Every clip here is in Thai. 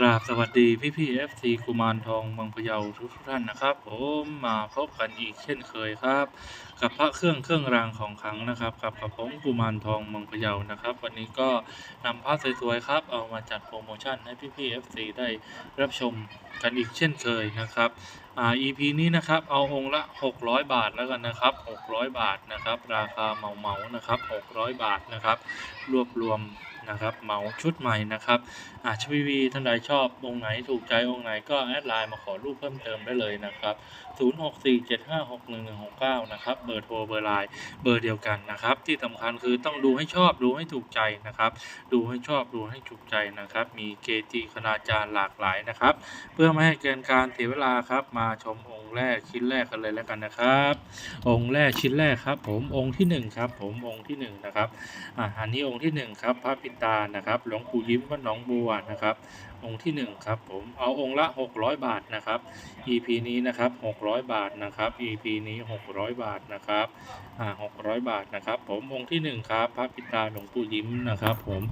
กราบสวัสดีพี่พี่เอฟซีกุมารทองเมืองพะเยาทุกท่านนะครับ ผมมาพบกันอีกเช่นเคยครับ กับพระเครื่องเครื่องรางของขลังนะครับกับกับผมกุมารทองเมืองพะเยานะครับ วันนี้ก็นำพระสวยๆครับ เอามาจัดโปรโมชั่นให้พี่พี่เอฟซีได้รับชมกันอีกเช่นเคยนะครับอ่า EP นี้นะครับเอาองค์ละ 600 บาทแล้วกันนะครับ 600 บาทนะครับ ราคาเหมาๆนะครับ 600 บาทนะครับ รวบรวมนะครับเหมาชุดใหม่นะครับ อาชวีวีท่านใดชอบองค์ไหนถูกใจองค์ไหนก็แอดไลน์มาขอรูปเพิ่มเติมได้เลยนะครับ 0647561169 นะครับ เบอร์โทรเบอร์ไลน์เบอร์เดียวกันนะครับ ที่สำคัญคือต้องดูให้ชอบดูให้ถูกใจนะครับ ดูให้ชอบดูให้ถูกใจนะครับ มีเกจิคณาจารย์หลากหลายนะครับ เพื่อไม่ให้เกินการเสียเวลาครับ มาชมองค์แรกชิ้นแรกกันเลยแล้วกันนะครับ องค์แรกชิ้นแรกครับ ผมองค์ที่หนึ่งครับผมองค์ที่หนึ่งนะครับอ่าอันนี้องค์ที่หนึ่งครับพระปิตานะครับหลวงปู่ยิ้มวัดหนองบัวนะครับ องค์ที่หนึ่งครับผมเอาองค์ละ 600 บาทนะครับ EP นี้นะครับ 600 บาทนะครับ EP นี้ 600 บาทนะครับอ่า600 บาทนะครับ ผมองค์ที่หนึ่งครับ พระปิตาหลวงปู่ยิ้มนะครับ ผม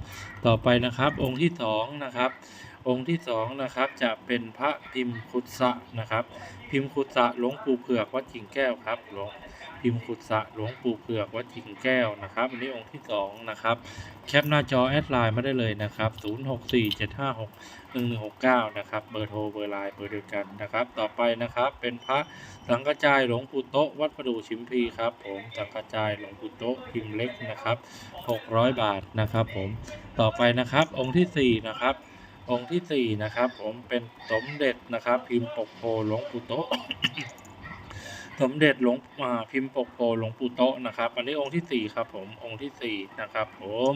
ต่อไปนะครับ องค์ที่สองนะครับองค์ที่สองนะครับจะเป็นพระพิมพ์คุดสะนะครับ พิมพ์คุดสะหลวงปู่เผือกวัดกิ่งแก้วครับหลวง พิมพ์ขุดสะหลวงปู่เผือกวัดจิงแก้วนะครับอันนี้องค์ที่สองนะครับแคปหน้าจอแอดไลน์มาได้เลยนะครับ 0647561169 นะครับเบอร์โทรเบอร์ไลน์เบอร์เดียวกันนะครับ ต่อไปนะครับเป็นพระสังกจายหลวงปู่โตะวัดประดูชิมพีครับผมสังกจายหลวงปู่โตะพิมพ์เล็กนะครับ600 บาทนะครับผมต่อไปนะครับองค์ที่สี่นะครับองค์ที่สี่นะครับผมเป็นสมเด็จนะครับ พิมพ์ปกโพหลวงปู่โตะ สมเด็จหลวงอ่าพิมพ์ปกโพหลวงปู่โตะนะครับ อันนี้องค์ที่สี่ครับผมองค์ที่สี่นะครับผม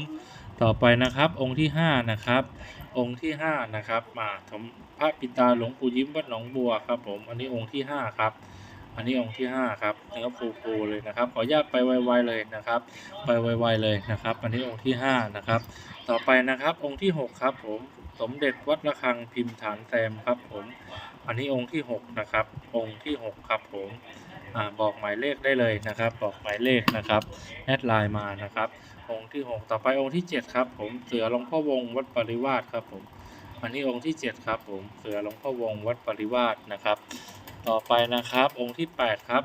ต่อไปนะครับองค์ที่ห้านะครับ องค์ที่ห้านะครับ มาสมพระปิตาหลวงปู่ยิ้มวัดหนองบัวครับผมอันนี้องค์ที่ห้าครับ อันนี้องค์ที่ห้าครับเนื้อฟูฟูๆเลยนะครับ ขออนุญาตไปไวๆเลยนะครับ ไปไวๆเลยนะครับ อันนี้องค์ที่ห้านะครับ ต่อไปนะครับองค์ที่หกครับผมสมเด็จวัดระฆังพิมพ์ฐานแซมครับผม อันนี้องค์ที่หกนะครับ องค์ที่หกครับผม บอกหมายเลขได้เลยนะครับ บอกหมายเลขนะครับแอดไลน์มานะครับ องค์ที่ 6 ต่อไปองค์ที่ 7 ครับ ผมเสือหลวงพ่อวงวัดปริวาสครับผมอันนี้องค์ที่ 7 ครับ ผมเสือหลวงพ่อวงวัดปริวาสนะครับ ต่อไปนะครับ องค์ที่ 8 ครับ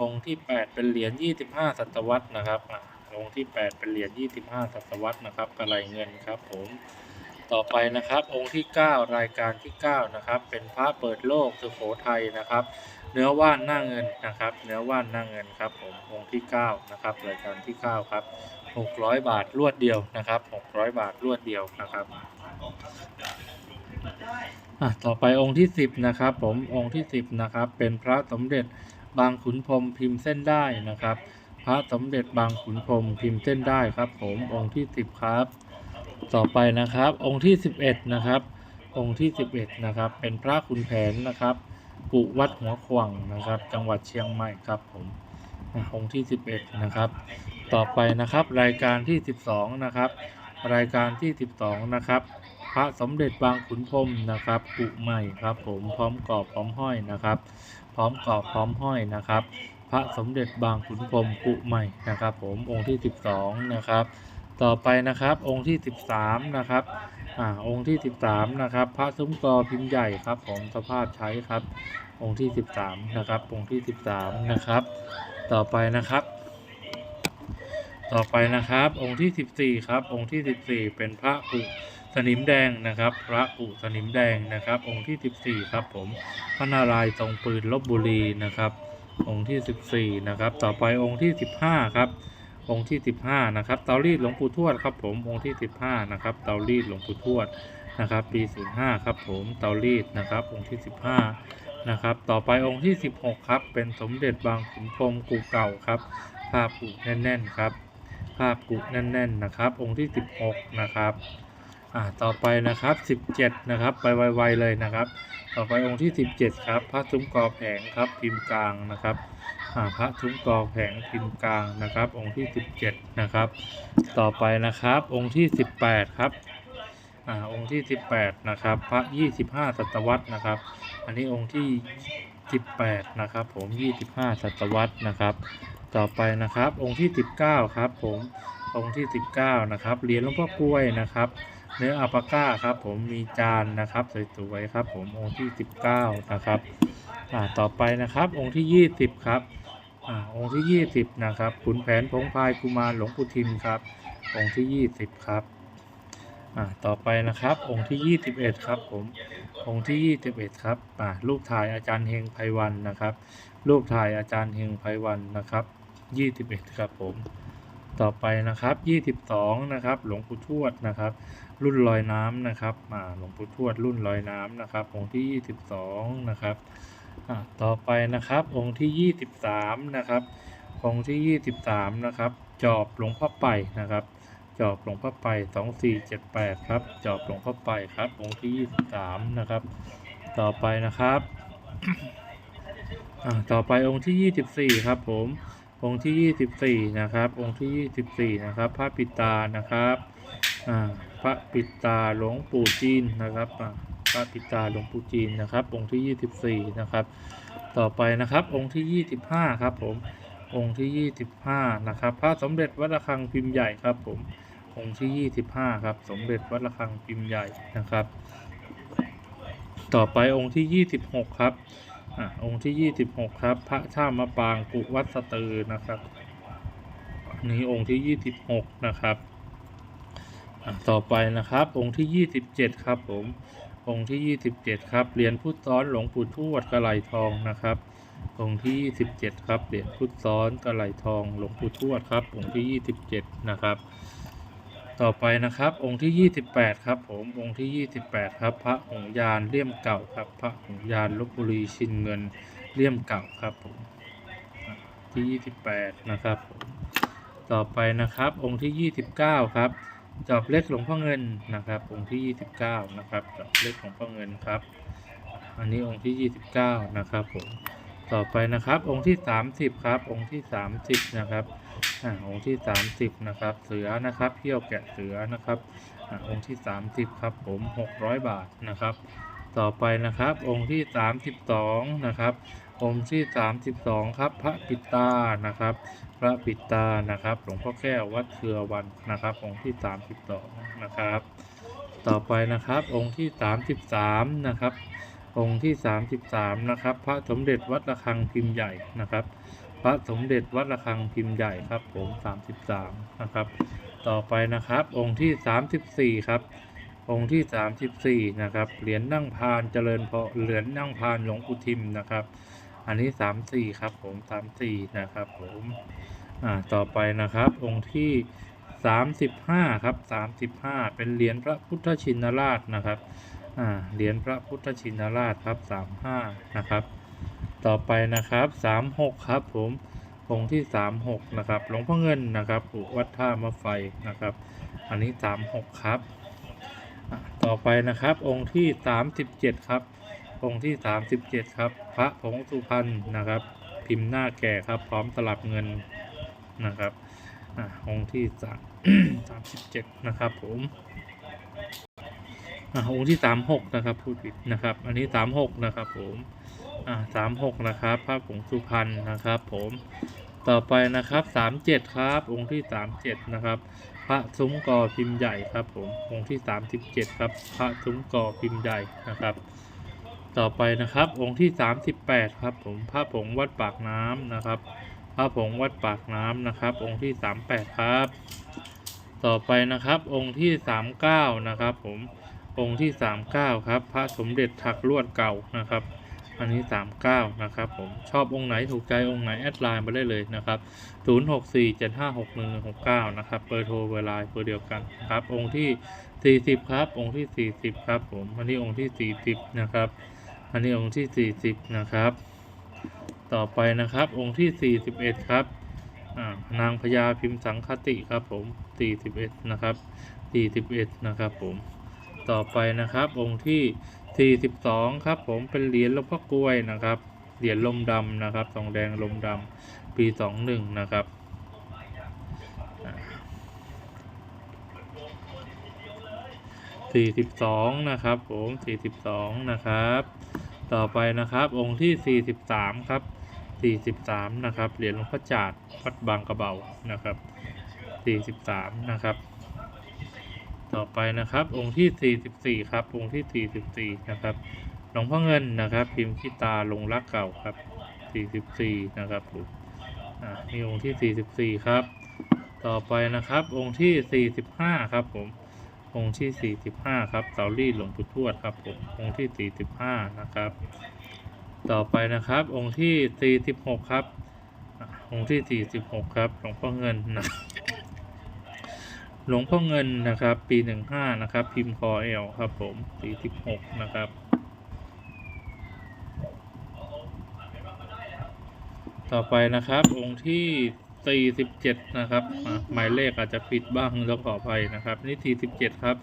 องค์ที่ 8 เป็นเหรียญ25 ศตวรรษนะครับอ่าองค์ที่ 8 เป็นเหรียญ25 ศตวรรษนะครับกระไรเงินครับ ผมต่อไปนะครับองค์ที่ 9 รายการที่ 9 นะครับ เป็นพระเปิดโลกสุโขทัยนะครับ เนื้อว่านหน้าเงินนะครับ เนื้อว่านหน้าเงินครับผมองค์ที่ 9 นะครับรายการที่ 9 ครับ 600 บาทรวดเดียวนะครับ 600 บาทรวดเดียวนะครับอะต่อไปองค์ที่ 10 นะครับผมองค์ที่ 10 นะครับ เป็นพระสมเด็จบางขุนพรมพิมพ์เส้นได้นะครับ พระสมเด็จบางขุนพรมพิมพ์เส้นได้ครับ ผมองค์ที่ 10 ครับ ต่อไปนะครับ องค์ที่ 11 นะครับ องค์ที่ 11 นะครับ เป็นพระขุนแผนนะครับ ปุวัดหัวขวางนะครับ จังหวัดเชียงใหม่ครับผมองค์ที่ 11 นะครับ ต่อไปนะครับรายการที่ 12 นะครับ รายการที่ 12 นะครับ พระสมเด็จบางขุนพรมนะครับปุใหม่ครับผมพร้อมกรอบพร้อมห้อยนะครับ พร้อมกรอบพร้อมห้อยนะครับ พระสมเด็จบางขุนพรมปุใหม่นะครับ ผมองค์ที่ 12 นะครับ ต่อไปนะครับ องค์ที่ 13 นะครับอ่าองค์ที่ 13 นะครับ พระซุ้มกอพิมพ์ใหญ่ครับผมสภาพใช้ครับ องค์ที่ 13 นะครับ องค์ที่ 13 นะครับ ต่อไปนะครับ ต่อไปนะครับ องค์ที่ 14 ครับ องค์ที่ 14 เป็นพระอุสนิมแดงนะครับ พระอุสนิมแดงนะครับ องค์ที่ 14 ครับผมพระนารายณ์ทรงปืนลบบุรีนะครับ องค์ที่ 14 นะครับ ต่อไปองค์ที่ 15 ครับ องค์ที่ 15 นะครับ เตารีดหลวงปู่ทวดครับผมองค์ที่ 15 นะครับ เตารีดหลวงปู่ทวดนะครับ ปี 05 ครับผมเตารีดนะครับ องค์ที่ 15 นะครับ ต่อไปองค์ที่ 16 ครับ เป็นสมเด็จบางขุนพรมกูเก่าครับภาพกุแน่นๆครับภาพกุแน่นๆนะครับ องค์ที่ 16 นะครับ อ่าต่อไปนะครับ 17 นะครับ ไปไวๆเลยนะครับ ต่อไปองค์ที่ 17 ครับ พระซุ้มกอแผงครับพิมพ์กลางนะครับอ่าพระทุ้มกอแผงพิมพ์กลางนะครับ องค์ที่ 17 นะครับ ต่อไปนะครับ องค์ที่ 18 ครับอ่าองค์ที่ 18 นะครับ พระ 25 ศตวรรษนะครับ อันนี้องค์ที่ 18 นะครับ ผม 25 ศตวรรษนะครับ ต่อไปนะครับ องค์ที่ 19 ครับ ผม องค์ที่ 19 นะครับ เหรียญหลวงพ่อกล้วยนะครับ เนื้ออัลปาก้าครับผมมีจานนะครับสวยๆครับ ผมองค์ที่ 19 นะครับอ่าต่อไปนะครับองค์ที่ 20 ครับอ่าองค์ที่ 20 นะครับขุนแผนพงพายกุมารหลวงปู่ทิมครับ องค์ที่ 20 ครับอ่าต่อไปนะครับองค์ที่ 21 ครับผมองค์ที่ 21 ครับอ่ารูปถ่ายอาจารย์เฮงไพวันนะครับ รูปถ่ายอาจารย์เฮงไพวันนะครับ 21 ครับผม ต่อไปนะครับ 22 นะครับ หลวงปู่ทวดนะครับ รุ่นลอยน้ำนะครับมาหลวงปู่ทวดรุ่นลอยน้ำนะครับ องค์ที่ 22 นะครับต่อไปนะครับ องค์ที่ 23 นะครับ องค์ที่ 23 นะครับ จอบหลวงพ่อไปนะครับ จอบหลวงพ่อไป 2478 ครับ จอบหลวงพ่อไปครับ องค์ที่ 23 นะครับ ต่อไปนะครับต่อไปองค์ที่ 24 ครับผม องค์ที่ 24 นะครับ องค์ที่ 24 นะครับ พระปิตา นะครับอ่าพระปิตาหลวงปู่จีนนะครับอ่าพระปิตาหลวงปู่จีนนะครับ องค์ที่ 24 นะครับ ต่อไปนะครับ องค์ที่ 25 ครับผม องค์ที่ 25 นะครับ พระสมเด็จวัดระฆังพิมพ์ใหญ่ครับผม องค์ที่ 25 ครับ สมเด็จวัดระฆังพิมพ์ใหญ่นะครับ ต่อไปองค์ที่ 26 ครับ องค์ที่ 26 ครับ พระท่ามะปางกุวัดสตือนะครับนี้องค์ที่ 26 นะครับต่อไปนะครับ องค์ที่ 27 ครับผมองค์ที่ 27 ครับเหรียญพุทธซ้อนหลวงปู่ทวดกระไหลทองนะครับ องค์ที่ 27 ครับเหรียญพุทธซ้อนกระไหลทองหลวงปู่ทวดครับองค์ที่ 27 นะครับ ต่อไปนะครับองค์ที่ 28 ครับผมองค์ที่ 28 ครับ พระหงส์ยานเลี่ยมเก่าครับ พระหงส์ยานลบบุรีชินเงินเลี่ยมเก่าครับผมอะที่ 28 นะครับผมต่อไปนะครับองค์ที่ 29 ครับจอบเล็กหลวงพ่อเงินนะครับ องค์ที่ 29 นะครับจอบเล็กหลวงพ่อเงินครับ อันนี้องค์ที่ 29 นะครับผม ต่อไปนะครับ องค์ที่ 30 ครับ องค์ที่ 30 นะครับอ่าองค์ที่ 30 นะครับ เสือนะครับเขี้ยวแกะเสือนะครับอ่าองค์ที่ 30 ครับ ผม 600 บาทนะครับ ต่อไปนะครับ องค์ที่ 32 นะครับองค์ที่ 32 ครับ พระปิตานะครับ พระปิตานะครับ หลวงพ่อแก้ววัดเครือวันนะครับ องค์ที่ 32 นะครับ ต่อไปนะครับ องค์ที่ 33 นะครับ องค์ที่ 33 นะครับ พระสมเด็จวัดระฆังพิมพ์ใหญ่นะครับ พระสมเด็จวัดระฆังพิมพ์ใหญ่ครับผม 33 นะครับ ต่อไปนะครับ องค์ที่ 34 ครับ องค์ที่ 34 นะครับ เหรียญนั่งพานเจริญพรเหรียญนั่งพานหลวงปู่ทิมนะครับ อันนี้ 34 ครับผม 34 นะครับผมอ่าต่อไปนะครับ องค์ที่ 35 ครับ 35 เป็นเหรียญพระพุทธชินราชนะครับ เหรียญพระพุทธชินราชครับ35นะครับ ต่อไปนะครับ36ครับผมองค์ที่36นะครับหลวงพ่อเงินนะครับวัดท่ามะไฟนะครับ อันนี้36ครับ ต่อไปนะครับองค์ที่37ครับองค์ที่ 37 ครับ พระผงสุพรรณนะครับ พิมพ์หน้าแก่ครับ พร้อมตลับเงินนะครับอะองค์ที่สาม37 นะครับผม อะองค์ที่36นะครับพูดผิดนะครับ อันนี้36นะครับ ผมอ่าสามหกนะครับพระผงสุพรรณนะครับ ผมต่อไปนะครับสามเจ็ดครับ องค์ที่สามเจ็ดนะครับ พระซุ้มกอพิมพ์ใหญ่ครับ ผมองค์ที่สามสิบเจ็ดครับ พระซุ้มกอพิมพ์ใหญ่นะครับต่อไปนะครับองค์ที่สามสิบแปดครับ ผมพระผงวัดปากน้ำนะครับ พระผงวัดปากน้ำนะครับ องค์ที่สามแปดครับ ต่อไปนะครับองค์ที่สามเก้านะครับ ผม องค์ที่สามเก้าครับ พระสมเด็จถักลวดเก่านะครับ อันนี้ 39 นะครับผม ชอบองค์ไหนถูกใจองค์ไหน แอดไลน์มาได้เลยนะครับ 0647561169 นะครับ เบอร์โทรเบอร์ไลน์เบอร์เดียวกันครับ องค์ที่ 40 ครับ องค์ที่ 40 ครับผม อันนี้องค์ที่ 40 นะครับ อันนี้องค์ที่ 40 นะครับ ต่อไปนะครับ องค์ที่ 41 ครับนางพญาพิมพ์สังคติครับผม 41 นะครับ 41 นะครับผม ต่อไปนะครับ องค์ที่ 42 ครับ ผมเป็นเหรียญหลวงพ่อกล้วยนะครับ เหรียญลมดำนะครับทองแดงลมดำปี 21 นะครับอ่า42 นะครับผม42 นะครับ ต่อไปนะครับ องค์ที่ 43 ครับ 43 นะครับ เหรียญหลวงพ่อจาดวัดบางกระเบานะครับ 43 นะครับ ต่อไปนะครับ องค์ที่สี่สิบสี่ครับ องค์ที่สี่สิบสี่นะครับหลวงพ่อเงินนะครับ พิมพ์ขี้ตาลงรักเก่าครับสี่สิบสี่นะครับผมอ่านี่องค์ที่สี่สิบสี่ครับ ต่อไปนะครับ องค์ที่สี่สิบห้าครับผมองค์ที่สี่สิบห้าครับเสารีดหลวงปู่ทวดครับผมองค์ที่สี่สิบห้านะครับ ต่อไปนะครับ องค์ที่สี่สิบหกครับ องค์ที่สี่สิบหกครับหลวงพ่อเงินนะ หลวงพ่อเงินนะครับ ปีหนึ่งห้านะครับ พิมพ์คอเอลครับผมสี่สิบหกนะครับต่อไปนะครับ องค์ที่สี่สิบเจ็ดนะครับหมายเลขอาจจะผิดบ้างต้องขออภัยนะครับ นี่สี่สิบเจ็ดครับ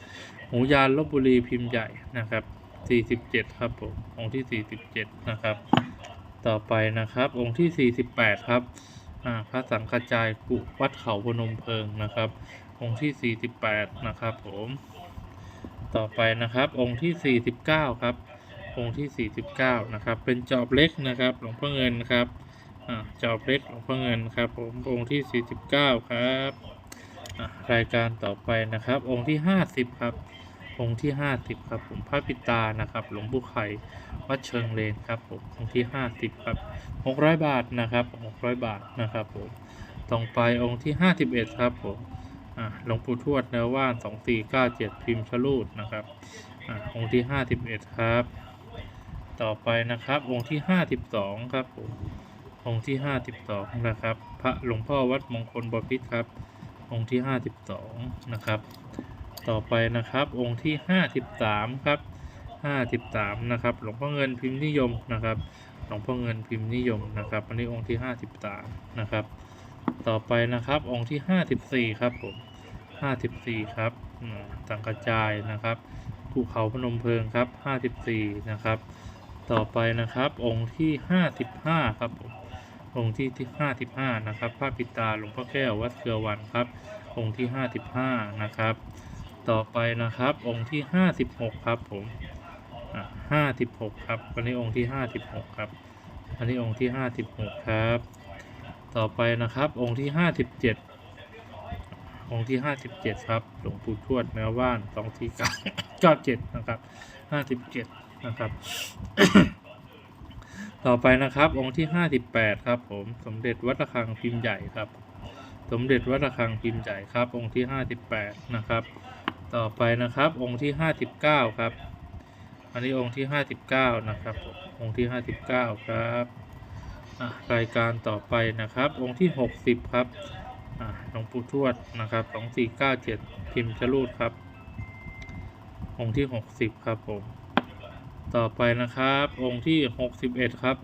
หูยานลบบุรีพิมพ์ใหญ่นะครับสี่สิบเจ็ดครับผมองค์ที่สี่สิบเจ็ดนะครับ ต่อไปนะครับ องค์ที่สี่สิบแปดครับพระสังฆจายกุวัดเขาพนมเพิงนะครับ องค์ที่สี่สิบแปดนะครับผม ต่อไปนะครับ องค์ที่สี่สิบเก้าครับ องค์ที่สี่สิบเก้านะครับ เป็นจอบเล็กนะครับ หลวงพ่อเงินครับอ่าจอบเล็กหลวงพ่อเงินครับผม องค์ที่สี่สิบเก้าครับอ่ารายการต่อไปนะครับ องค์ที่ห้าสิบครับ องค์ที่ห้าสิบครับผมพระปิตานะครับ หลวงปู่ไข่วัดเชิงเลนครับผมองค์ที่ห้าสิบครับหกร้อยบาทนะครับหกร้อยบาทนะครับผมต่อไปองค์ที่ห้าสิบเอ็ดครับผม หลวงปู่ทวดเนื้อว่านสองสี่เก้าเจ็ดพิมพ์ชะลูดนะครับอองค์ที่ห้าสิบเอ็ดครับ ต่อไปนะครับ องค์ที่ห้าสิบสองครับผมองค์ที่ห้าสิบสองนะครับ พระหลวงพ่อวัดมงคลบพิตรครับ องค์ที่ห้าสิบสองนะครับ ต่อไปนะครับ องค์ที่ห้าสิบสามครับห้าสิบสามนะครับ หลวงพ่อเงินพิมพ์นิยมนะครับ หลวงพ่อเงินพิมพ์นิยมนะครับ อันนี้องค์ที่ห้าสิบสามนะครับ ต่อไปนะครับองค์ที่ห้าสิบสี่ครับผมห้าสิบสี่ครับสังกระจายนะครับภูเขาพนมเพลิงครับห้าสิบสี่นะครับ ต่อไปนะครับองค์ที่ห้าสิบห้าครับผมองค์ที่ที่ห้าสิบห้านะครับพระปิตาหลวงพ่อแก้ววัดเกลือวันครับ องค์ที่ห้าสิบห้านะครับ ต่อไปนะครับองค์ที่ห้าสิบหกครับผมห้าสิบหกครับอันนี้องค์ที่ห้าสิบหกครับอันนี้องค์ที่ห้าสิบหกครับ ต่อไปนะครับองค์ที่ห้าสิบเจ็ดองค์ที่ห้าสิบเจ็ดครับหลวงปู่ทวดแมวว่านสองที่เก้าเก้าเจ็ดนะครับห้าสิบเจ็ดนะครับ ต่อไปนะครับองค์ที่ห้าสิบแปดครับผมสมเด็จวัดระฆังพิมพ์ใหญ่ครับ สมเด็จวัดระฆังพิมพ์ใหญ่ครับ องค์ที่ห้าสิบแปดนะครับ ต่อไปนะครับองค์ที่ห้าสิบเก้าครับ อันนี้องค์ที่ห้าสิบเก้านะครับองค์ที่ห้าสิบเก้าครับ รายการต่อไปนะครับ องค์ที่หกสิบครับหลวงปู่ทวดนะครับสองสี่เก้าเจ็ดพิมพ์ชะลูดครับ องค์ที่หกสิบครับผม ต่อไปนะครับ องค์ที่หกสิบเอ็ดครับ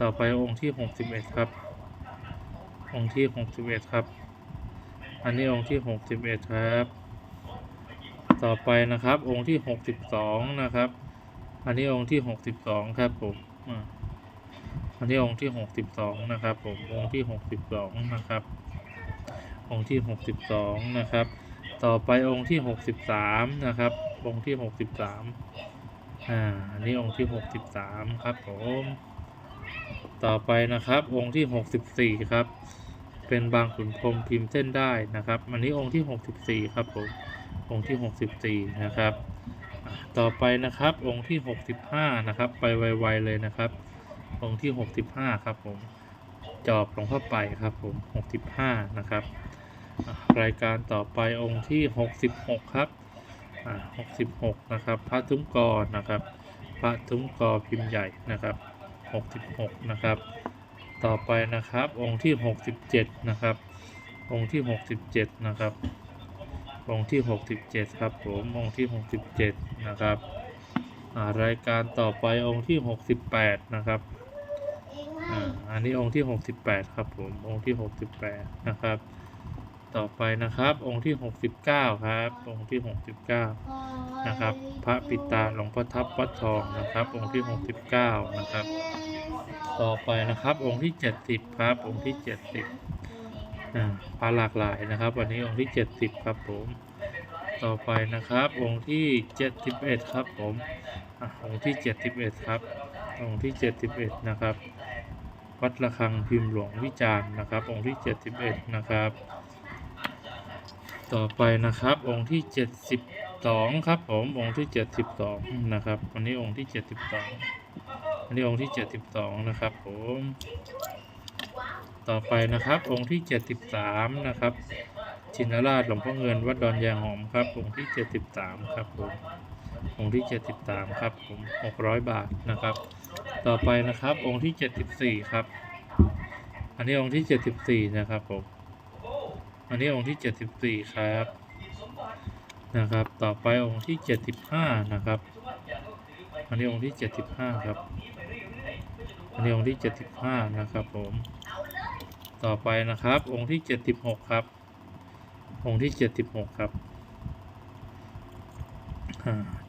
ต่อไปองค์ที่หกสิบเอ็ดครับ องค์ที่หกสิบเอ็ดครับ อันนี้องค์ที่หกสิบเอ็ดครับ ต่อไปนะครับ องค์ที่หกสิบสองนะครับ อันนี้องค์ที่หกสิบสองครับผมอ่า อันนี้องค์ที่หกสิบสองนะครับ ผมองค์ที่หกสิบสองนะครับ องค์ที่หกสิบสองนะครับ ต่อไปองค์ที่หกสิบสามนะครับ องค์ที่หกสิบสามอ่าอันนี้องค์ที่หกสิบสามครับผมต่อไปนะครับองค์ที่หกสิบสี่ครับ เป็นบางขุนพรมพิมพ์เส้นได้นะครับ อันนี้องค์ที่หกสิบสี่ครับผมองค์ที่หกสิบสี่นะครับต่อไปนะครับองค์ที่หกสิบห้านะครับ ไปไวๆเลยนะครับ องค์ที่หกสิบห้าครับผมจอบหลวงพ่อไปครับผมหกสิบห้านะครับ รายการต่อไปองค์ที่หกสิบหกครับอ่าหกสิบหกนะครับ พระทุ้มกอนะครับ พระทุ้มกอพิมพ์ใหญ่นะครับหกสิบหกนะครับ ต่อไปนะครับองค์ที่หกสิบเจ็ดนะครับ องค์ที่หกสิบเจ็ดนะครับ องค์ที่หกสิบเจ็ดครับผมองค์ที่หกสิบเจ็ดนะครับรายการต่อไปองค์ที่หกสิบแปดนะครับ อ่าอันนี้องค์ที่หกสิบแปดครับผมองค์ที่หกสิบแปดนะครับ ต่อไปนะครับ องค์ที่หกสิบเก้าครับ องค์ที่หกสิบเก้านะครับ พระปิตาหลวงพ่อทับวัดทองนะครับ องค์ที่หกสิบเก้านะครับ ต่อไปนะครับ องค์ที่เจ็ดสิบครับ องค์ที่เจ็ดสิบอ่าพระหลากหลายนะครับ วันนี้องค์ที่เจ็ดสิบครับผมต่อไปนะครับ องค์ที่เจ็ดสิบเอ็ดครับผมอะองค์ที่เจ็ดสิบเอ็ดครับ องค์ที่เจ็ดสิบเอ็ดนะครับ วัดระฆังพิมพ์หลวงวิจารณ์นะครับ องค์ที่เจ็ดสิบเอ็ดนะครับ ต่อไปนะครับองค์ที่เจ็ดสิบสองครับผมองค์ที่เจ็ดสิบสองนะครับอันนี้องค์ที่เจ็ดสิบสองอันนี้องค์ที่เจ็ดสิบสองนะครับผมต่อไปนะครับองค์ที่เจ็ดสิบสามนะครับชินราชหลวงพ่อเงินวัดดอนยางหอมครับองค์ที่เจ็ดสิบสามครับผม องค์ที่เจ็ดสิบสามครับผมหกร้อยบาทนะครับ ต่อไปนะครับองค์ที่เจ็ดสิบสี่ครับ อันนี้องค์ที่เจ็ดสิบสี่นะครับผม อันนี้องค์ที่เจ็ดสิบสี่ครับนะครับ ต่อไปองค์ที่เจ็ดสิบห้านะครับ อันนี้องค์ที่เจ็ดสิบห้าครับ อันนี้องค์ที่เจ็ดสิบห้านะครับผม ต่อไปนะครับองค์ที่เจ็ดสิบหกครับ องค์ที่เจ็ดสิบหกครับ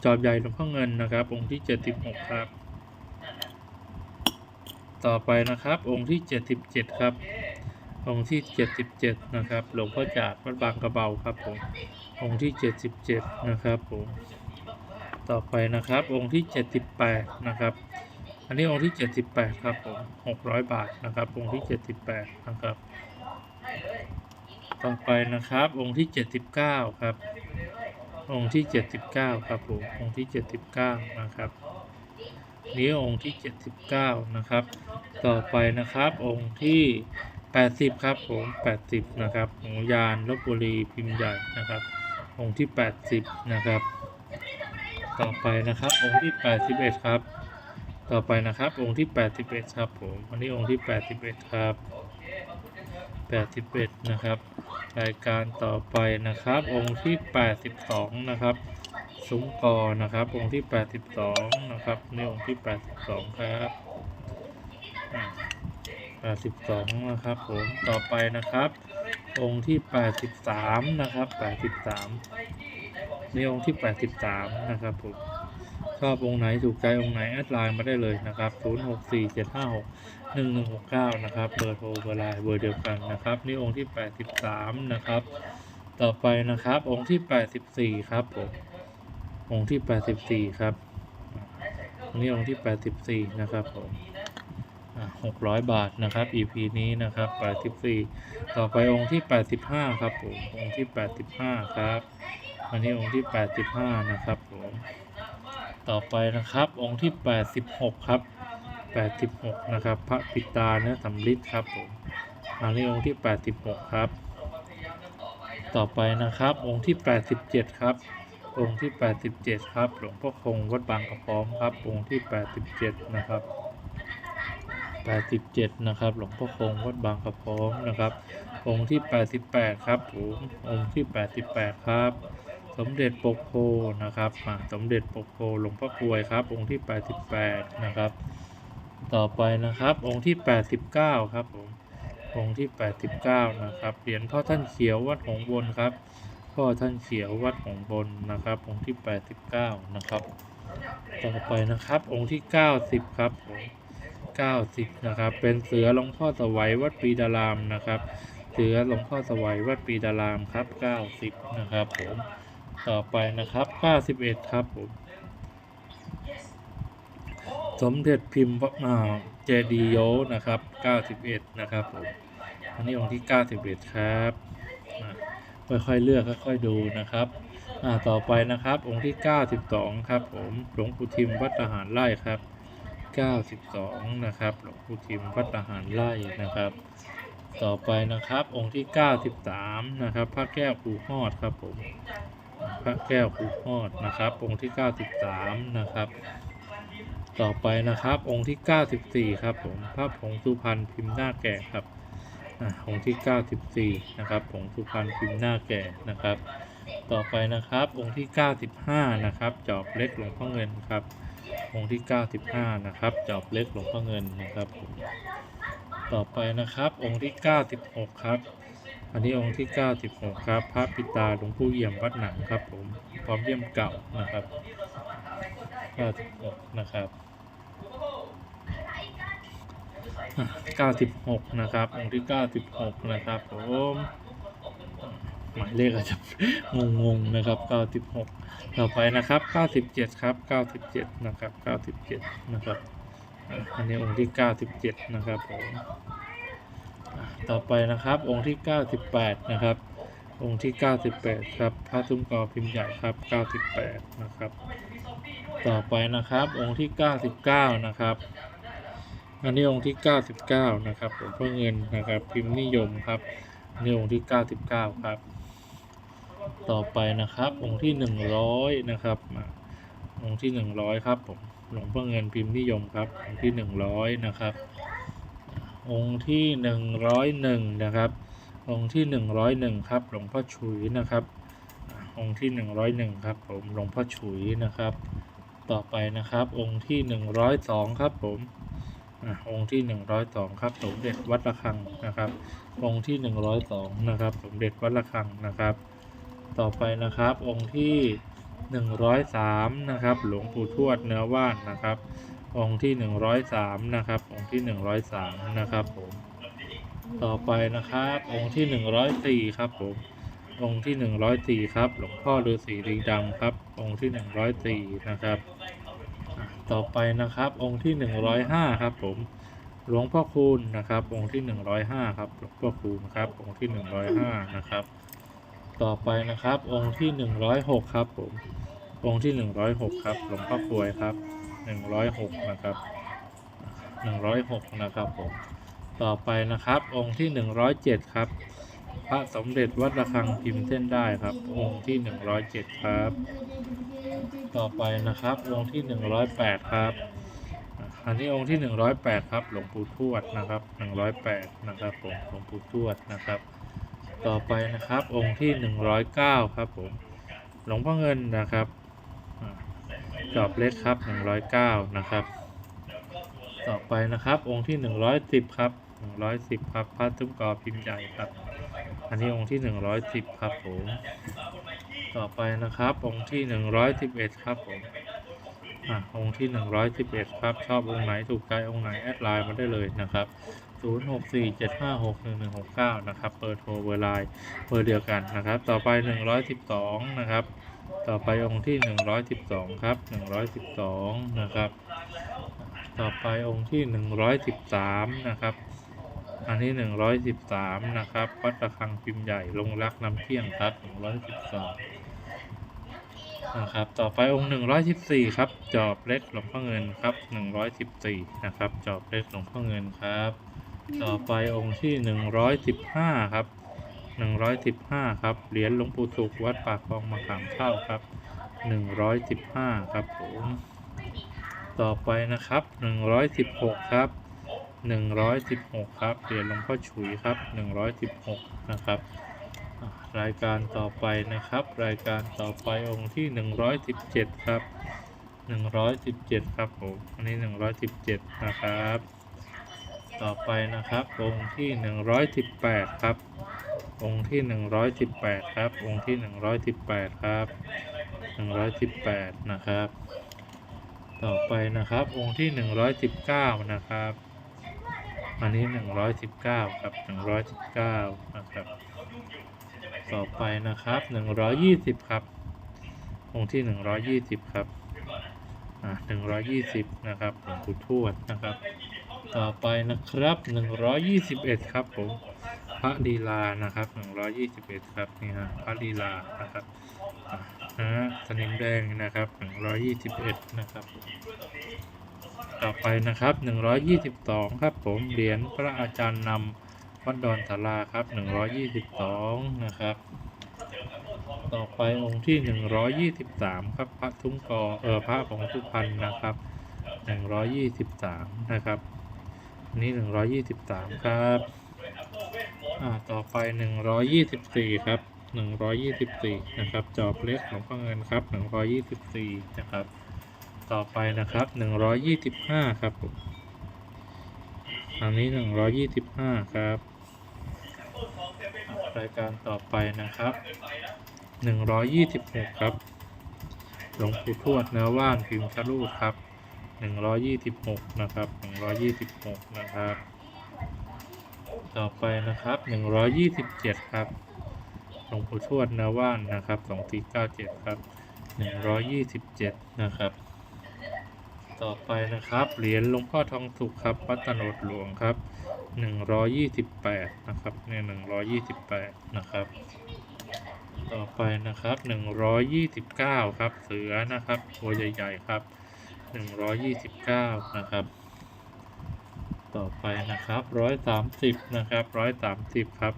จอบใหญ่หลวงพ่อเงินนะครับองค์ที่เจ็ดสิบหกครับ ต่อไปนะครับองค์ที่เจ็ดสิบเจ็ดครับ องค์ที่เจ็ดสิบเจ็ดนะครับหลวงพ่อจาดวัดบางกระเบาครับผมองค์ที่เจ็ดสิบเจ็ดนะครับผมต่อไปนะครับ องค์ที่เจ็ดสิบแปดนะครับ อันนี้องค์ที่เจ็ดสิบแปดครับผมหกร้อยบาทนะครับ องค์ที่เจ็ดสิบแปดนะครับ ต่อไปนะครับองค์ที่เจ็ดสิบเก้าครับ องค์ที่เจ็ดสิบเก้าครับผมองค์ที่เจ็ดสิบเก้านะครับนี้องค์ที่เจ็ดสิบเก้านะครับ ต่อไปนะครับองค์ที่แปดสิบครับผมแปดสิบนะครับหงยานลบบุรีพิมพ์ใหญ่นะครับ องค์ที่แปดสิบนะครับ ต่อไปนะครับองค์ที่แปดสิบเอ็ดครับ ต่อไปนะครับองค์ที่แปดสิบเอ็ดครับผมอันนี้องค์ที่แปดสิบเอ็ดครับแปดสิบเอ็ดนะครับ รายการต่อไปนะครับ องค์ที่แปดสิบสองนะครับซุ้มกอนะครับ องค์ที่แปดสิบสองนะครับนี่องค์ที่แปดสิบสองครับแปดสิบสองนะครับ ผมต่อไปนะครับ องค์ที่แปดสิบสามนะครับแปดสิบสามนี่องค์ที่แปดสิบสามนะครับผมชอบองค์ไหนถูกใจองค์ไหนแอดไลน์มาได้เลยนะครับศูนย์ หนึ่งหนึ่งหกเก้านะครับ เบอร์โทรเบอร์ไลน์เบอร์เดียวกันนะครับ นี่องค์ที่แปดสิบสามนะครับ ต่อไปนะครับ องค์ที่แปดสิบสี่ครับผม องค์ที่แปดสิบสี่ครับนนี่องค์ที่แปดสิบสี่นะครับผมหกร้อยบาทนะครับ EP นี้นะครับแปดสิบสี่ต่อไปองค์ที่แปดสิบห้าครับผม องค์ที่แปดสิบห้าครับ อันนี้องค์ที่แปดสิบห้านะครับผม ต่อไปนะครับ องค์ที่แปดสิบหกครับ 86 นะครับ พระปิตาเนื้อสำริดครับผมอันนี้องค์ที่ 86 ครับ ต่อไปนะครับองค์ที่ 87 ครับ องค์ที่ 87 ครับ หลวงพ่อคงวัดบางกระพร้อมครับ องค์ที่ 87 นะครับ 87 นะครับ หลวงพ่อคงวัดบางกระพร้อมนะครับ องค์ที่ 88 ครับผมองค์ที่ 88 ครับสมเด็จปกโพนะครับอ่าสมเด็จปกโพหลวงพ่อกลวยครับ องค์ที่ 88 นะครับ ต่อไปนะครับ องค์ที่ 89 ครับผมองค์ที่ 89 นะครับเหรียญพ่อท่านเขียววัดหงบนครับพ่อท่านเขียววัดหงบนนะครับ องค์ที่ 89 นะครับ ต่อไปนะครับ องค์ที่ 90 ครับผม90 นะครับ เป็นเสือหลวงพ่อสวัยวัดปีดารามนะครับ เสือหลวงพ่อสวัยวัดปีดารามครับ 90 นะครับผม ต่อไปนะครับ 91 ครับผม สมเด็จพิมพ์อ่าเจดีโยนะครับ 91 นะครับผมอันนี้องค์ที่ 91 ครับค่อยๆเลือกค่อยๆดูนะครับต่อไปนะครับ องค์ที่ 92 ครับผมหลวงปู่ทิมวัดทหารไร่ครับ 92 นะครับหลวงปู่ทิมวัดทหารไร่นะครับ ต่อไปนะครับองค์ที่ 93 นะครับ พระแก้วครูฮอดครับผมพระแก้วครูฮอดนะครับ องค์ที่ 93 นะครับ ต่อไปนะครับ องค์ที่ 94 ครับผมพระผงสุพรรณพิมพ์หน้าแก่ครับอะองค์ที่ 94 นะครับผงสุพรรณพิมพ์หน้าแก่นะครับ ต่อไปนะครับองค์ที่ 95 นะครับจอบเล็กหลวงพ่อเงินครับองค์ที่ 95 นะครับจอบเล็กหลวงพ่อเงินนะครับผมต่อไปนะครับองค์ที่ 96 ครับ อันนี้องค์ที่ 96 ครับ พระปิตาหลวงปู่เอี่ยมวัดหนังครับผมพร้อมเยี่ยมเก่านะครับ96นะครับอะ 96 นะครับองค์ที่ 96 นะครับผมหมายเลขอาจจะงงๆนะครับ 96 ต่อไปนะครับ 97 ครับ 97 นะครับ 97 นะครับ อันนี้องค์ที่ 97 นะครับผมต่อไปนะครับองค์ที่ 98 นะครับ องค์ที่ 98 ครับพระซุ้มกอพิมพ์ใหญ่ครับ 98 นะครับ ต่อไปนะครับองค์ที่ 99 นะครับ อันนี้องค์ที่ 99 นะครับหลวงพ่อเงินนะครับ พิมพ์นิยมครับอันนี่องค์ที่ 99 ครับ ต่อไปนะครับ องค์ที่ 100 นะครับมาองค์ที่ 100 ครับผมหลวงพ่อเงินพิมพ์นิยมครับ องค์ที่ 100 นะครับ องค์ที่ 101 นะครับ องค์ที่ 101 ครับ หลวงพ่อฉุยนะครับ องค์ที่ 101 ครับ ผมหลวงพ่อฉุยนะครับ ต่อไปนะครับ องค์ที่ 102 ครับผม องค์ที่ 102 ครับ สมเด็จวัดระฆังนะครับ องค์ที่ 102 นะครับ สมเด็จวัดระฆังนะครับ ต่อไปนะครับ องค์ที่ 103 นะครับ หลวงปู่ทวดเนื้อว่านนะครับ องค์ที่ 103 นะครับ องค์ที่ 103 นะครับผม ต่อไปนะครับ องค์ที่ 104 ครับผม องค์ที่ 104 ครับ หลวงพ่อฤาษีลิงดำครับ องค์ที่ 104 นะครับ ต่อไปนะครับ องค์ที่ 105 ครับผม หลวงพ่อคูณนะครับ องค์ที่ 105 ครับ หลวงพ่อคูณครับ องค์ที่ 105 นะครับ ต่อไปนะครับ องค์ที่ 106 ครับผม องค์ที่ 106 ครับ หลวงพ่อกลวยครับ 106 นะครับ 106 นะครับผม ต่อไปนะครับ องค์ที่ 107 ครับ พระสมเด็จวัดระฆังพิมพ์เส้นได้ครับ องค์ที่ 107 ครับ ต่อไปนะครับ องค์ที่ 108 ครับอันนี้องค์ที่ 108 ครับ หลวงปู่ทวดนะครับ 108 นะครับผมหลวงปู่ทวดนะครับ ต่อไปนะครับ องค์ที่ 109 ครับผมหลวงพ่อเงินนะครับจอบเล็กครับ 109 นะครับ ต่อไปนะครับ องค์ที่ 110 ครับ 110 ครับพระตุ้มกอพิมพ์ใหญ่ครับ อันนี้องค์ที่ 110 ครับผม ต่อไปนะครับ องค์ที่ 111 ครับผมอะองค์ที่ 111 ครับ ชอบองค์ไหนถูกใจองค์ไหนแอดไลน์มาได้เลยนะครับ 0647561169 นะครับเบอร์โทรเบอร์ไลน์เบอร์เดียวกันนะครับ ต่อไป 112 นะครับ ต่อไปองค์ที่ 112 ครับ 112 นะครับ ต่อไปองค์ที่ 113 นะครับอันนี้ 113 นะครับ วัดระฆังพิมพ์ใหญ่ ลงรักน้ำเที่ยงครับ 112 นะครับ ต่อไปองค์114ครับ จอบเล็กหลวงพ่อเงินครับ114นะครับ จอบเล็กหลวงพ่อเงินครับ ต่อไปองค์ที่115ครับ115ครับ เหรียญหลวงปู่สุขวัดปากคลองมะขามเท่าครับ115ครับผมต่อไปนะครับ116ครับ116ครับ เหรียญหลวงพ่อฉุยครับ116นะครับอะร รายการต่อไปนะครับ รายการต่อไปองค์ที่ 117 ครับ 117 ครับผมอันนี้ 117 นะครับ ต่อไปนะครับองค์ที่ 118 ครับ องค์ที่ 118 ครับ องค์ที่ 118 ครับ 118 นะครับ ต่อไปนะครับ องค์ที่ 119 นะครับอันนี้ 119 ครับ 119 นะครับ ต่อไปนะครับ 120 ครับ องค์ที่ 120 ครับอ่า120 นะครับหลวงปู่ทวดนะครับ ต่อไปนะครับ 121 ครับผมพระลีลานะครับ 121 ครับนี่ฮะพระลีลานะครับนะสนิมแดงนะครับ 121 นะครับ ต่อไปนะครับ 122 ครับผมเหรียญพระอาจารย์นำ วัดดอนสาราครับ 122 นะครับ ต่อไปองค์ที่ 123 ครับ พระทุ้มกอเออพระของสุพรรณนะครับ 123 นะครับ นี้ 123 ครับอ่าต่อไป 124 ครับ 124 นะครับ จอบเล็กหลวงพ่อเงินครับ 124 นะครับต่อไปนะครับ 125 ครับอันนี้ 125 ครับ รายการต่อไปนะครับ126ครับ หลวงปู่ทวดเนื้อว่านพิมพ์ชะลูดครับ126นะครับ126นะครับ ต่อไปนะครับ127ครับ หลวงปู่ทวดเนื้อว่านนะครับ2497ครับ127นะครับ ต่อไปนะครับ เหรียญหลวงพ่อทองสุขครับวัตโนดหลวงครับ 128 นะครับเนี่ย128 นะครับ ต่อไปนะครับหนึ่งร้อยยี่สิบเก้าครับ เสือนะครับ ตัวใหญ่ๆครับหนึ่งร้อยยี่สิบเก้านะครับ ต่อไปนะครับร้อยสามสิบนะครับร้อยสามสิบครับ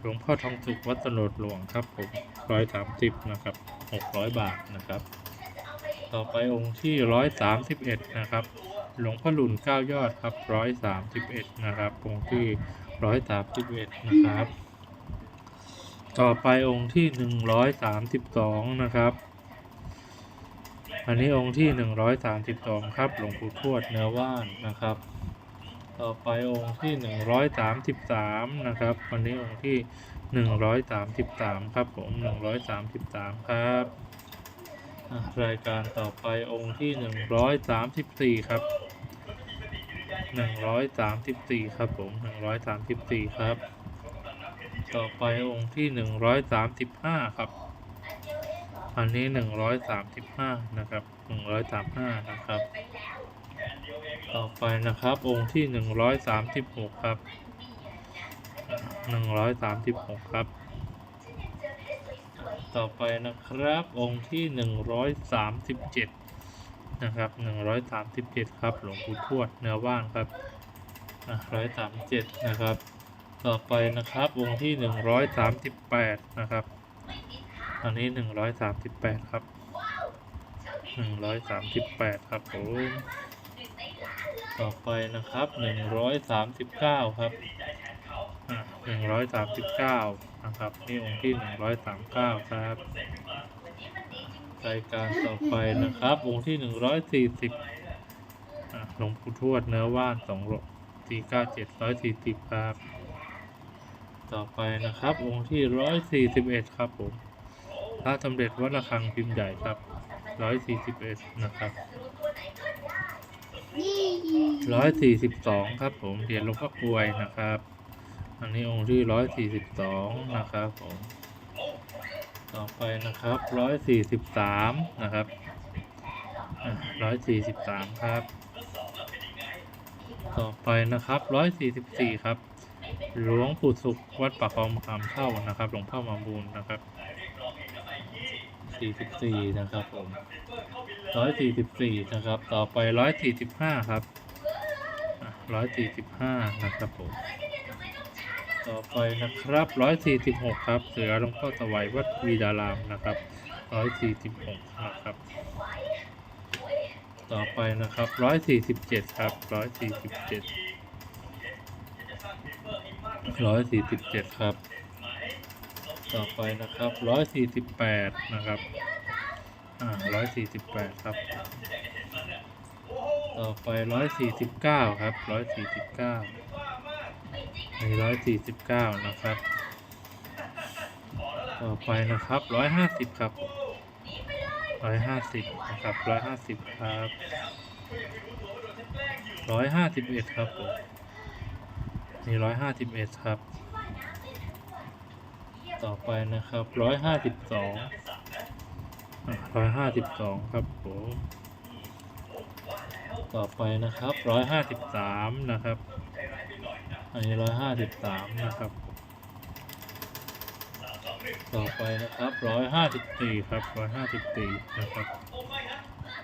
หลวงพ่อทองสุขวัดตโนดหลวงครับผมร้อยสามสิบนะครับหกร้อยบาทนะครับ ต่อไปองค์ที่ร้อยสามสิบเอ็ดนะครับ หลวงพ่อหลุนเก้ายอดครับร้อยสามสิบเอ็ดนะครับ องค์ที่ร้อยสามสิบเอ็ดนะครับ ต่อไปองค์ที่หนึ่งร้อยสามสิบสองนะครับ อันนี้องค์ที่หนึ่งร้อยสามสิบสองครับ หลวงปู่ทวดเนื้อว่านนะครับ ต่อไปองค์ที่หนึ่งร้อยสามสิบสามนะครับวันนี้องค์ที่หนึ่งร้อยสามสิบสามครับผมหนึ่งร้อยสามสิบสามครับ รายการต่อไปองค์ที่หนึ่งร้อยสามสิบสี่ครับหนึ่งร้อยสามสิบสี่ครับผมหนึ่งร้อยสามสิบสี่ครับ ต่อไปองค์ที่หนึ่งร้อยสามสิบห้าครับ อันนี้หนึ่งร้อยสามสิบห้านะครับหนึ่งร้อยสามห้านะครับ ต่อไปนะครับองค์ที่หนึ่งร้อยสามสิบหกครับหนึ่งร้อยสามสิบหกครับ ต่อไปนะครับ องค์ที่หนึ่งร้อยสามสิบเจ็ดนะครับหนึ่งร้อยสามสิบเจ็ดครับ หลวงปู่ทวดเนื้อว่านครับร้อยสามเจ็ดนะครับ ต่อไปนะครับ องค์ที่หนึ่งร้อยสามสิบแปดนะครับ อันนี้หนึ่งร้อยสามสิบแปดครับหนึ่งร้อยสามสิบแปดครับผมต่อไปนะครับหนึ่งร้อยสามสิบเก้าครับ หนึ่งร้อยสามสิบเก้านะครับ นี่องค์ที่หนึ่งร้อยสามเก้าครับรายการต่อไปนะครับ องค์ที่หนึ่งร้อยสี่สิบหลวงปู่ทวดเนื้อว่านสองร้อยสี่เก้าเจ็ดร้อยสี่สิบครับ ต่อไปนะครับ องค์ที่ร้อยสี่สิบเอ็ดครับผมพระสมเด็จวัดระฆังพิมพ์ใหญ่ครับร้อยสี่สิบเอ็ดนะครับร้อยสี่สิบสองครับผมเหรียญหลวงพ่อกลวยนะครับ อันนี้องค์ที่ร้อยสี่สิบสองนะครับผมต่อไปนะครับร้อยสี่สิบสามนะครับร้อยสี่สิบสามครับ ต่อไปนะครับร้อยสี่สิบสี่ครับ หลวงปู่สุขวัดปากคลองมะขามเท่านะครับ หลวงพ่อมาบูลนะครับสี่สิบสี่นะครับผมร้อยสี่สิบสี่นะครับ ต่อไปร้อยสี่สิบห้าครับร้อยสี่สิบห้านะครับผม ต่อไปนะครับร้อยสี่สิบหกครับ เสือหลวงพ่อสวัยวัดวีดารามนะครับร้อยสี่สิบหกนะครับ ต่อไปนะครับร้อยสี่สิบเจ็ดครับร้อยสี่สิบเจ็ดร้อยสี่สิบเจ็ดครับ ต่อไปนะครับร้อยสี่สิบแปดนะครับอ่าร้อยสี่สิบแปดครับ ต่อไปร้อยสี่สิบเก้าครับร้อยสี่สิบเก้า ร้อยสี่สิบเก้านะครับ ต่อไปนะครับร้อยห้าสิบครับร้อยห้าสิบนะครับร้อยห้าสิบครับร้อยห้าสิบเอ็ดครับผมนี่ร้อยห้าสิบเอ็ดครับ ต่อไปนะครับร้อยห้าสิบสองร้อยห้าสิบสองครับผมต่อไปนะครับร้อยห้าสิบสามนะครับ อันนี้ร้อยห้าสิบสามนะครับ ต่อไปนะครับร้อยห้าสิบสี่ครับร้อยห้าสิบสี่นะครับ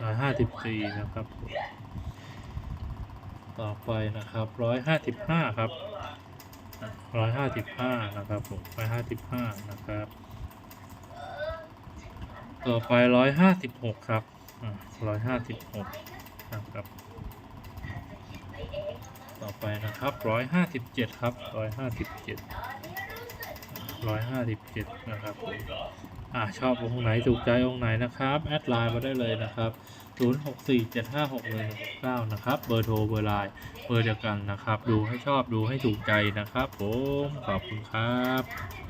ร้อยห้าสิบสี่นะครับ ต่อไปนะครับร้อยห้าสิบห้าครับร้อยห้าสิบห้านะครับผมร้อยห้าสิบห้านะครับ ต่อไปร้อยห้าสิบหกครับร้อยห้าสิบหกนะครับ ต่อไปนะครับร้อยห้าสิบเจ็ดครับร้อยห้าสิบเจ็ดร้อยห้าสิบเจ็ดนะครับผมอ่าชอบองค์ไหนถูกใจองค์ไหนนะครับ แอดไลน์มาได้เลยนะครับศูนย์หกสี่เจ็ดห้าหกหนึ่งเก้านะครับ เบอร์โทรเบอร์ไลน์เบอร์เดียวกันนะครับ ดูให้ชอบดูให้ถูกใจนะครับผมขอบคุณครับ